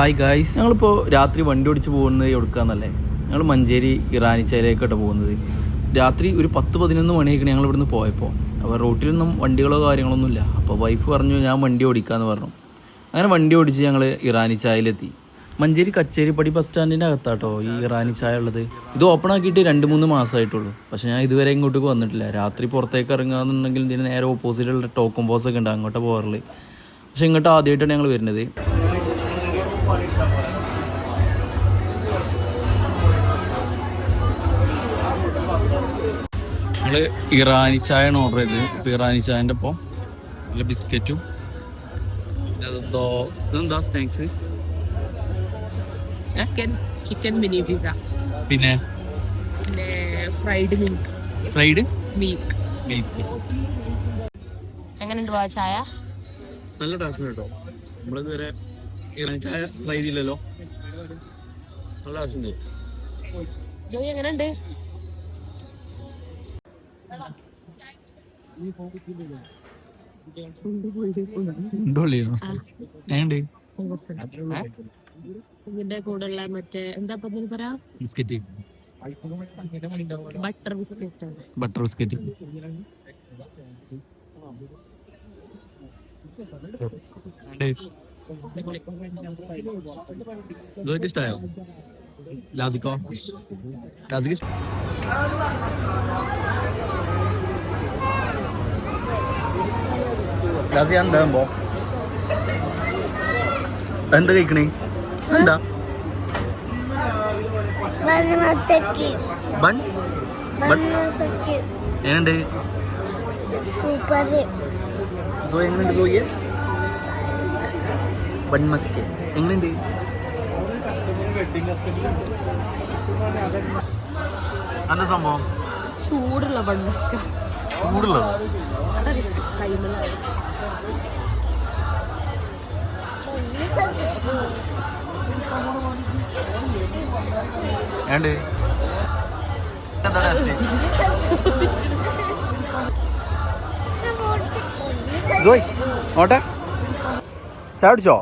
Hi guys ഞങ്ങളിപ്പോൾ രാത്രി വണ്ടി ഓടിച്ച് പോകുന്നത് എവിടുക്കാന്നല്ലേ? ഞങ്ങൾ മഞ്ചേരി ഇറാനിച്ചയിലേക്കാണ് പോകുന്നത്. രാത്രി ഒരു പത്ത് പതിനൊന്ന് മണിയൊക്കെയാണ് ഞങ്ങൾ ഇവിടുന്ന് പോയപ്പോൾ അപ്പോൾ റോട്ടിലൊന്നും വണ്ടികളോ കാര്യങ്ങളൊന്നും ഇല്ല അപ്പോൾ വൈഫ് പറഞ്ഞു ഞാൻ വണ്ടി ഓടിക്കാമെന്ന് പറഞ്ഞു. അങ്ങനെ വണ്ടി ഓടിച്ച് ഞങ്ങൾ ഇറാനി ചായയിലെത്തി. മഞ്ചേരി കച്ചേരിപ്പടി ബസ് സ്റ്റാൻഡിന്റെ അകത്താട്ടോ ഈ ഇറാനി ചായ ഉള്ളത്. ഇത് ഓപ്പൺ ആക്കിയിട്ട് രണ്ട് മൂന്ന് മാസമായിട്ടുള്ളൂ പക്ഷേ ഞാൻ ഇതുവരെ ഇങ്ങോട്ടേക്ക് വന്നിട്ടില്ല. രാത്രി പുറത്തേക്ക് ഇറങ്ങുകയെന്നുണ്ടെങ്കിൽ ഇതിന് നേരെ ഓപ്പോസിറ്റുള്ള ടോക്കും ബോസ് ഒക്കെ ഉണ്ട്. അങ്ങോട്ട് പോകാറുള്ളത് പക്ഷേ ഇങ്ങോട്ട് ആദ്യമായിട്ടാണ് ഞങ്ങൾ വരുന്നത്. ഞങ്ങൾ ഇറാനി ചായയാണ് ഓർഡർ ചെയ്തത്. അപ്പോൾ ഇറാനി ചായന്റെ ഒപ്പം നല്ല ബിസ്ക്കറ്റും അതെന്തോ ഇതെന്താ snacks chicken chicken mini pizza പിന്നെ? പിന്നെ fried milk fried milk milk എങ്ങനെയുണ്ട് ചായ? നല്ല ടേസ്റ്റ് കേട്ടോ. നമ്മളിതുവരെ ചായ ട്രൈ ചെയ്തില്ലല്ലോ നല്ല ആവശ്യമുണ്ട്. ജോയി എങ്ങനെയുണ്ട്? ഇതിന്റെ കൂടെയുള്ള മറ്റേ എന്താ പറയാ? Biscuit. Butter biscuit. Butter biscuit. ഇതൊക്കെ ഇഷ്ടമായോ ലാസിക്കോ? ലാസിക്ക് ലാസി എന്താ പോ എന്താ കഴിക്കണേ? എന്താ. ബൺ. എങ്ങനെയുണ്ട്? Super. സോ എങ്ങനെയുണ്ട് സോയെ വൺ മസ്ക് എങ്ങനെയുണ്ട്? എന്താ സംഭവം? ചൂടുള്ള ബണ്ണസ്ക ചൂടുള്ളത്? കൈമലാണ് ഏണ്ട്? എന്താ ടേസ്റ്റ് ജോയ് നോട്ടെ ചായ കുടിച്ചോ?